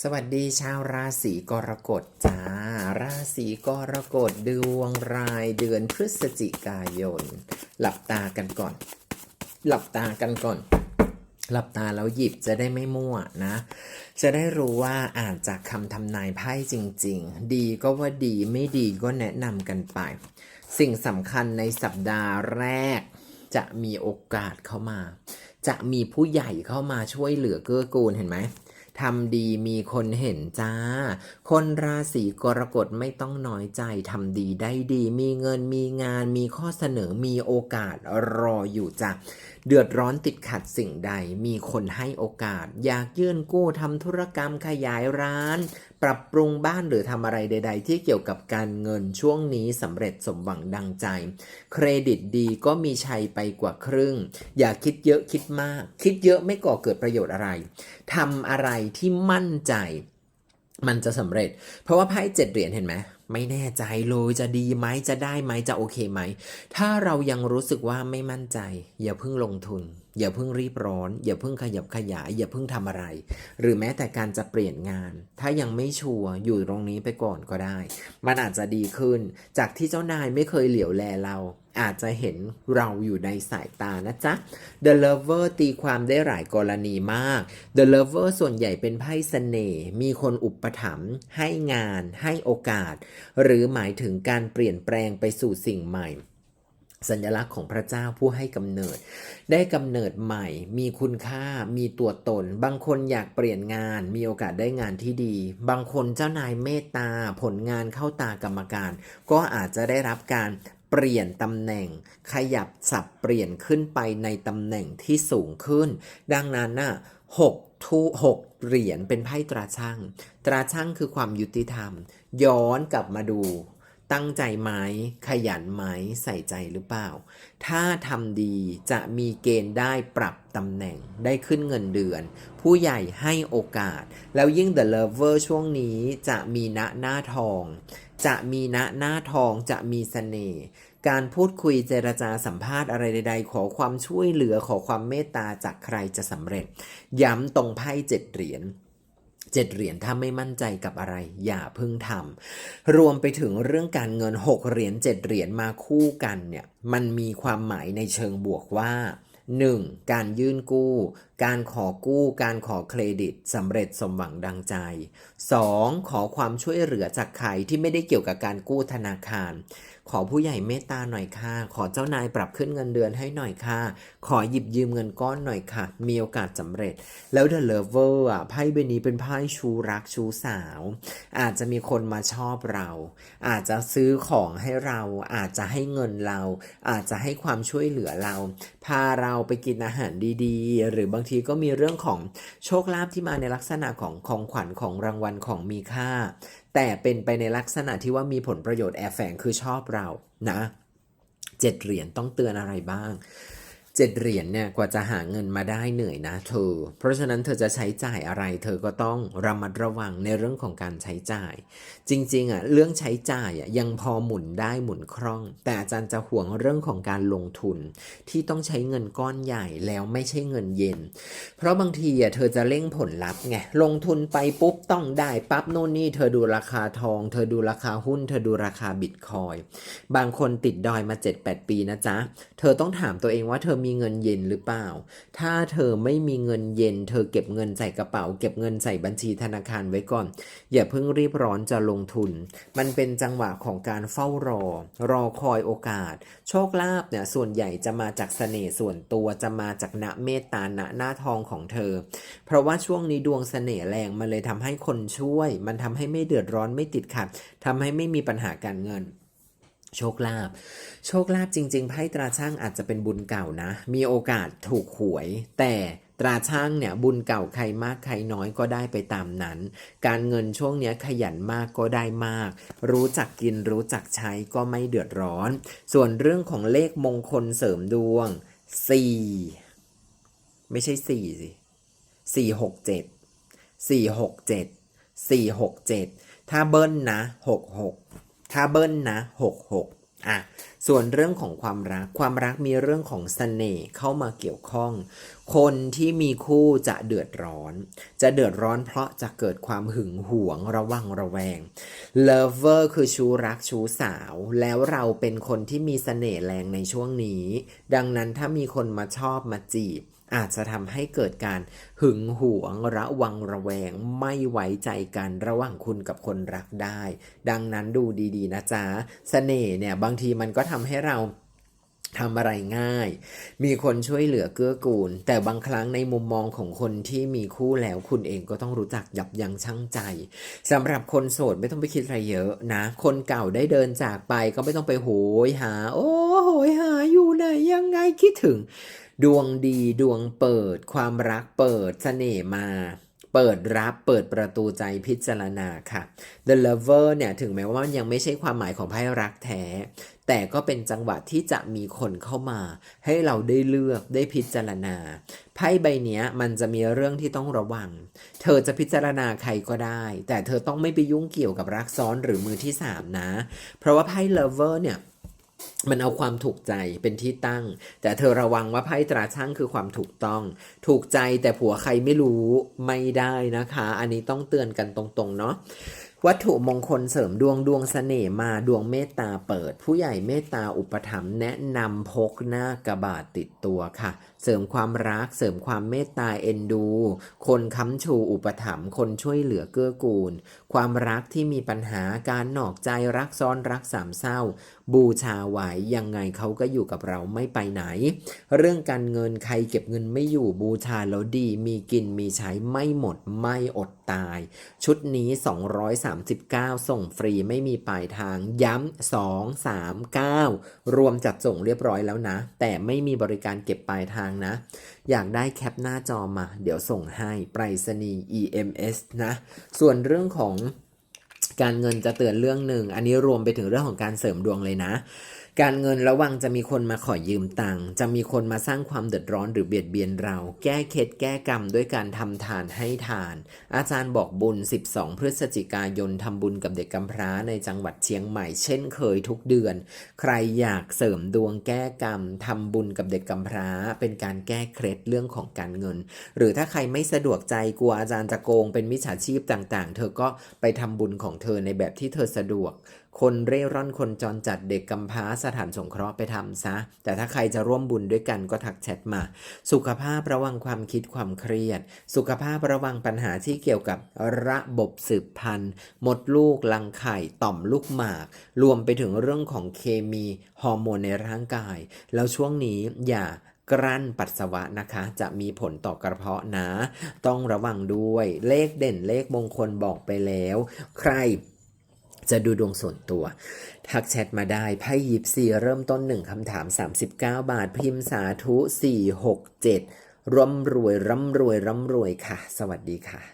สวัสดีชาวราศีกรกฎจ้า ราศีกรกฎดวงรายเดือนพฤศจิกายน หลับตากันก่อน หลับตากันก่อน หลับตาแล้วหยิบจะได้ไม่มั่วนะ จะได้รู้ว่าอ่านจากคำทำนายไพ่จริง ๆ ดีก็ว่าดีไม่ดีก็แนะนำกันไป สิ่งสำคัญในสัปดาห์แรก จะมีโอกาสเข้ามา จะมีผู้ใหญ่เข้ามาช่วยเหลือเกื้อกูลเห็นไหม ทำดีมีคนเห็นจ้า คนราศีกรกฎไม่ต้องน้อยใจทำดีได้ดี มีเงินมีงาน มีข้อเสนอมีโอกาสรออยู่จ้ะเดือดร้อนติดขัดสิ่งใด มีคนให้โอกาส อยากยื่นกู้ทำธุรกรรมขยายร้าน ปรับปรุงบ้านหรือทำอะไรใด ๆ ที่เกี่ยวกับการเงินช่วงนี้สำเร็จสมหวังดังใจ เครดิตดีก็มีชัยไปกว่าครึ่ง อย่าคิดเยอะคิดมาก คิดเยอะไม่ก่อเกิดประโยชน์อะไรทำอะไรที่มั่นใจ มันจะสำเร็จ เพราะว่าไพ่เจ็ดเหรียญเห็นไหมไม่แน่ใจเลยจะดีไหมจะได้ไหมจะโอเคไหม ถ้าเรายังรู้สึกว่าไม่มั่นใจ อย่าเพิ่งลงทุน อย่าเพิ่งรีบร้อน อย่าเพิ่งขยับขยาย อย่าเพิ่งทำอะไร หรือแม้แต่การจะเปลี่ยนงาน ถ้ายังไม่ชัวร์อยู่ตรงนี้ไปก่อนก็ได้ มันอาจจะดีขึ้น จากที่เจ้านายไม่เคยเหลียวแลเรา อาจจะเห็นเราอยู่ในสายตานะจ๊ะ The Lover ตีความได้หลายกรณีมาก The Lover ส่วนใหญ่เป็นไพ่เสน่ห์มีคนอุปถัมภ์ให้งาน ให้โอกาส หรือหมายถึงการเปลี่ยนแปลงไปสู่สิ่งใหม่ สัญลักษณ์ของพระเจ้าผู้ให้กำเนิด ได้กำเนิดใหม่ มีคุณค่า มีตัวตน บางคนอยากเปลี่ยนงาน มีโอกาสได้งานที่ดี บางคนเจ้านายเมตตา ผลงานเข้าตากรรมการ ก็อาจจะได้รับการเปลี่ยนตำแหน่ง ขยับสับเปลี่ยนขึ้นไปในตำแหน่งที่สูงขึ้น ดังนั้นน่ะหกทูหกเหรียญเป็นไพ่ตราช่าง ตราช่างคือความยุติธรรม ย้อนกลับมาดู ตั้งใจไหมขยันไหมใส่ใจหรือเปล่า ถ้าทำดีจะมีเกณฑ์ได้ปรับตำแหน่งได้ขึ้นเงินเดือน ผู้ใหญ่ให้โอกาส แล้วยิ่ง The Lover ช่วงนี้จะมีณหน้าทอง จะมีณหน้าทองจะมีเสน่ห์การพูดคุยเจรจาสัมภาษณ์อะไรใด ๆ ขอความช่วยเหลือขอความเมตตาจากใครจะสำเร็จ ย้ำตรงไพ่เจ็ดเหรียญ เจ็ดเหรียญถ้าไม่มั่นใจกับอะไร อย่าเพิ่งทำรวมไปถึงเรื่องการเงินหกเหรียญเจ็ดเหรียญมาคู่กันเนี่ยมันมีความหมายในเชิงบวกว่า 1. การยื่นกู้ การขอกู้การขอเครดิตสำเร็จสมหวังดังใจ 2. ขอความช่วยเหลือจากใครที่ไม่ได้เกี่ยวกับการกู้ธนาคาร ขอผู้ใหญ่เมตตาหน่อยค่ะ ขอเจ้านายปรับขึ้นเงินเดือนให้หน่อยค่ะ ขอหยิบยืมเงินก้อนหน่อยค่ะ มีโอกาสสำเร็จ แล้ว The Lover อะไพ่ใบนี้เป็นไพ่ชูรักชูสาว อาจจะมีคนมาชอบเรา อาจจะซื้อของให้เรา อาจจะให้เงินเรา อาจจะให้ความช่วยเหลือเรา พาเราไปกินอาหารดีๆ หรือบางทีก็มีเรื่องของโชคลาภที่มาในลักษณะของของขวัญของรางวัลของมีค่า แต่เป็นไปในลักษณะที่ว่ามีผลประโยชน์แอบแฝงคือชอบเรานะเจ็ดเหรียญต้องเตือนอะไรบ้าง เจ็ดเหรียญเนี่ยกว่าจะหาเงินมาได้เหนื่อยนะเธอ เพราะฉะนั้นเธอจะใช้จ่ายอะไร เธอก็ต้องระมัดระวังในเรื่องของการใช้จ่าย จริงๆอะเรื่องใช้จ่ายอะยังพอหมุนได้หมุนคล่อง แต่อาจารย์จะห่วงเรื่องของการลงทุน ที่ต้องใช้เงินก้อนใหญ่แล้วไม่ใช่เงินเย็น เพราะบางทีอะเธอจะเร่งผลลัพธ์ไงลงทุนไปปุ๊บต้องได้ปั๊บโน่นนี่เธอดูราคาทอง เธอดูราคาหุ้น เธอดูราคาบิตคอยบางคนติดดอยมา 7-8 ปีนะจ๊ะเธอต้องถามตัวเองว่าเธอมีเงินเย็นหรือเปล่า ถ้าเธอไม่มีเงินเย็น เธอเก็บเงินใส่กระเป๋า เก็บเงินใส่บัญชีธนาคารไว้ก่อน อย่าเพิ่งรีบร้อนจะลงทุน มันเป็นจังหวะของการเฝ้ารอ รอคอยโอกาส โชคลาภเนี่ยส่วนใหญ่จะมาจากเสน่ห์ส่วนตัวจะมาจากณเมตตาณหน้าทองของเธอ เพราะว่าช่วงนี้ดวงเสน่ห์แรงมันเลยทำให้คนช่วย มันทำให้ไม่เดือดร้อนไม่ติดขัดทำให้ไม่มีปัญหาการเงิน โชคลาภ โชคลาภจริง ๆ ไพ่ตราช่างอาจจะเป็นบุญเก่านะ มีโอกาสถูกหวย แต่ตราช่างเนี่ยบุญเก่าใครมากใครน้อยก็ได้ไปตามนั้น การเงินช่วงนี้ขยันมากก็ได้มาก รู้จักกินรู้จักใช้ก็ไม่เดือดร้อน ส่วนเรื่องของเลขมงคลเสริมดวง 4 ไม่ใช่4สิสี่หกเจ็ดสี่หกเจ็ดสี่หกเจ็ดถ้าเบิ้ลนะหกหก ถ้าเบิ้ลนะหกหกอะส่วนเรื่องของความรักความรักมีเรื่องของเสน่ห์เข้ามาเกี่ยวข้อง คนที่มีคู่จะเดือดร้อน จะเดือดร้อนเพราะจะเกิดความหึงหวงระวังระแวง lover คือชู้รักชู้สาว แล้วเราเป็นคนที่มีเสน่ห์แรงในช่วงนี้ ดังนั้นถ้ามีคนมาชอบมาจีบ อาจจะทำให้เกิดการหึงหวง ระวังระแวง ไม่ไว้ใจกันระหว่างคุณกับคนรักได้ ดังนั้นดูดีๆนะจ๊ะเสน่ห์เนี่ยบางทีมันก็ทำให้เราทำอะไรง่าย มีคนช่วยเหลือเกื้อกูล แต่บางครั้งในมุมมองของคนที่มีคู่แล้วคุณเองก็ต้องรู้จักยับยั้งชั่งใจสำหรับคนโสดไม่ต้องไปคิดอะไรเยอะนะ คนเก่าได้เดินจากไปก็ไม่ต้องไปโหยหา โอ้โหยหาอยู่ไหนยังไงคิดถึง ดวงดีดวงเปิด ความรักเปิดเสน่ห์มา เปิดรับเปิดประตูใจพิจารณาค่ะ The Lover เนี่ยถึงแม้ว่ามันยังไม่ใช่ความหมายของไพ่รักแท้ แต่ก็เป็นจังหวะที่จะมีคนเข้ามา ให้เราได้เลือกได้พิจารณาไพ่ใบเนี้ยมันจะมีเรื่องที่ต้องระวัง เธอจะพิจารณาใครก็ได้ แต่เธอต้องไม่ไปยุ่งเกี่ยวกับรักซ้อนหรือมือที่สามนะ เพราะว่าไพ่ Lover เนี่ย มันเอาความถูกใจเป็นที่ตั้ง แต่เธอระวังว่าไพ่ตราช่างคือความถูกต้อง ถูกใจแต่ผัวใครไม่รู้ไม่ได้นะคะ อันนี้ต้องเตือนกันตรงๆเนาะวัตถุมงคลเสริมดวงดวงเสน่ห์มาดวงเมตตาเปิด ผู้ใหญ่เมตตาอุปถัมภ์แนะนำพกหน้ากระบาดติดตัวค่ะ เสริมความรักเสริมความเมตตาเอ็นดู คนค้ำชูอุปถัมภ์คนช่วยเหลือเกื้อกูล ความรักที่มีปัญหาการหนอกใจรักซ้อนรักสามเศร้าบูชาไว้ยังไงเขาก็อยู่กับเราไม่ไปไหน เรื่องการเงินใครเก็บเงินไม่อยู่บูชาแล้วดี มีกินมีใช้ไม่หมดไม่อดตาย ชุดนี้ 239 ส่งฟรีไม่มีปลายทางย้ำ 2 3 9 รวมจัดส่งเรียบร้อยแล้วนะ แต่ไม่มีบริการเก็บปลายทางนะ อยากได้แคปหน้าจอมา เดี๋ยวส่งให้ไปรษณีย์ EMS นะ ส่วนเรื่องของ การเงินจะเตือนเรื่องหนึ่ง อันนี้รวมไปถึงเรื่องของการเสริมดวงเลยนะ การเงินระวังจะมีคนมาขอยืมตังค์จะมีคนมาสร้างความเดือดร้อนหรือเบียดเบียนเรา แก้เคล็ดแก้กรรมด้วยการทำทานให้ทาน อาจารย์บอกบุญ 12 พฤศจิกายนทำบุญกับเด็กกำพร้าในจังหวัดเชียงใหม่ เช่นเคยทุกเดือน ใครอยากเสริมดวงแก้กรรมทำบุญกับเด็กกำพร้า เป็นการแก้เคล็ดเรื่องของการเงิน หรือถ้าใครไม่สะดวกใจกลัวอาจารย์จะโกงเป็นมิจฉาชีพต่างๆ เธอก็ไปทำบุญของเธอในแบบที่เธอสะดวก คนเร่ร่อนคนจรจัดเด็กกำพร้าสถานสงเคราะห์ไปทำซะ แต่ถ้าใครจะร่วมบุญด้วยกันก็ทักแชทมา สุขภาพระวังความคิดความเครียด สุขภาพระวังปัญหาที่เกี่ยวกับระบบสืบพันธุ์ มดลูกรังไข่ต่อมลูกหมาก รวมไปถึงเรื่องของเคมีฮอร์โมนในร่างกาย แล้วช่วงนี้อย่ากลั้นปัสสาวะนะคะ จะมีผลต่อกระเพาะนะ ต้องระวังด้วยเลขเด่นเลขมงคลบอกไปแล้ว ใคร จะดูดวงส่วนตัว ทักแชทมาได้ไพ่ยิปซีเริ่มต้น1คำถาม 39 บาท พิมพ์สาธุ 467 ร่ำรวย ร่ำรวย ร่ำรวยค่ะ สวัสดีค่ะ